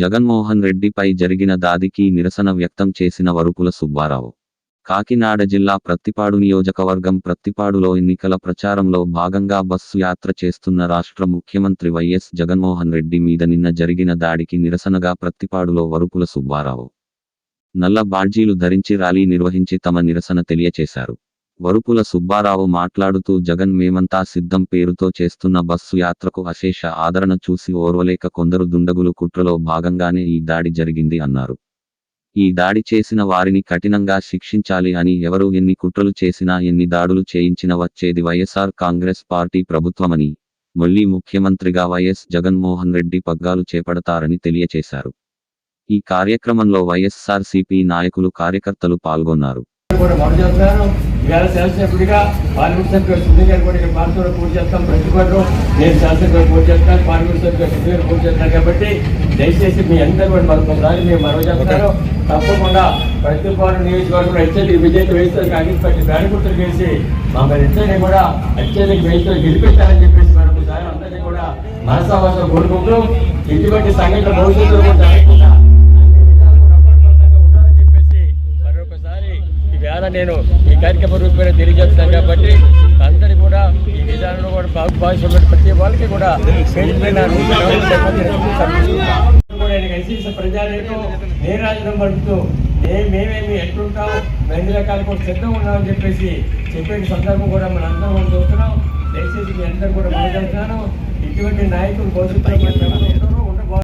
జగన్మోహన్ రెడ్డిపై జరిగిన దాడికి నిరసన వ్యక్తం చేసిన వరుపుల సుబ్బారావు. కాకినాడ జిల్లా ప్రత్తిపాడు నియోజకవర్గం ప్రత్తిపాడులో ఎన్నికల ప్రచారంలో భాగంగా బస్సు యాత్ర చేస్తున్న రాష్ట్ర ముఖ్యమంత్రి వైఎస్ జగన్మోహన్ రెడ్డి మీద నిన్న జరిగిన దాడికి నిరసనగా ప్రత్తిపాడులో వరుపుల సుబ్బారావు. నల్ల బాడ్జీలు ధరించి ర్యాలీ నిర్వహించి తమ నిరసన తెలియచేశారు. వరుపుల సుబ్బారావు మాట్లాడుతూ జగన్ మేమంతా సిద్ధం పేరుతో చేస్తున్న బస్సు యాత్రకు అశేష ఆదరణ చూసి ఓర్వలేక కొందరు దుండగులు కుట్రలో భాగంగానే ఈ దాడి జరిగింది అన్నారు. ఈ దాడి చేసిన వారిని కఠినంగా శిక్షించాలి అని ఎవరు ఎన్ని కుట్రలు చేసినా ఎన్ని దాడులు చేయించిన వచ్చేది వైఎస్ఆర్ కాంగ్రెస్ పార్టీ ప్రభుత్వమని మళ్ళీ ముఖ్యమంత్రిగా వైఎస్ జగన్మోహన్ రెడ్డి పగ్గాలు చేపడతారని తెలియచేశారు. ఈ కార్యక్రమంలో వైఎస్ఆర్ సిపి నాయకులు కార్యకర్తలు పాల్గొన్నారు. కూడా మనం చేస్తున్నాను. ఇవాళ శాసనసభ్యుడిగా పార్లమెంట్ సభ్యుడు సుధీర్ గారు కూడా ఇక్కడ పార్టీలో పూర్తి చేస్తాం. ప్రతి ఒక్కరు నేను శాసనసభ్యుడు పూర్తి చేస్తాను. పార్లమెంట్ సభ్యుడు సుధీర్ గారు పూర్తి చేస్తాను కాబట్టి దయచేసి మీ అందరూ కూడా మరొకసారి మేము మనవి చేస్తాను తప్పకుండా ప్రతి పాలన నియోజకవర్గంలో అత్యధిక విజయం వేస్తారు కాంగ్రెస్ పార్టీ బ్యాన్ చేసి మమ్మల్ని ఇద్దరిని కూడా అత్యధిక వేస్తూ గెలిపించాలని చెప్పేసి మరొకసారి అందరినీ కూడా మనసావాసం కోరుకుంటూ. ఇటువంటి సంఘటన భవిష్యత్తులో కూడా ఈవేళ నేను ఈ కార్యక్రమ రూపేణ తెలియజేస్తాను కాబట్టి అందరి కూడా ఈ విధానంలో కూడా బాగు ప్రతి వాళ్ళకి కూడా పేరు నేరాజనం పడుతూ మేమేమి ఎట్లుంటాం ఎన్ని రకాలు కూడా సిద్ధం ఉన్నామని చెప్పేసి చెప్పే సందర్భం కూడా మన అందరం కూడా చూస్తున్నాం. దయచేసి మీ అందరూ కూడా మాట్లాడుతున్నాను ఇటువంటి నాయకులు భవిష్యత్తులో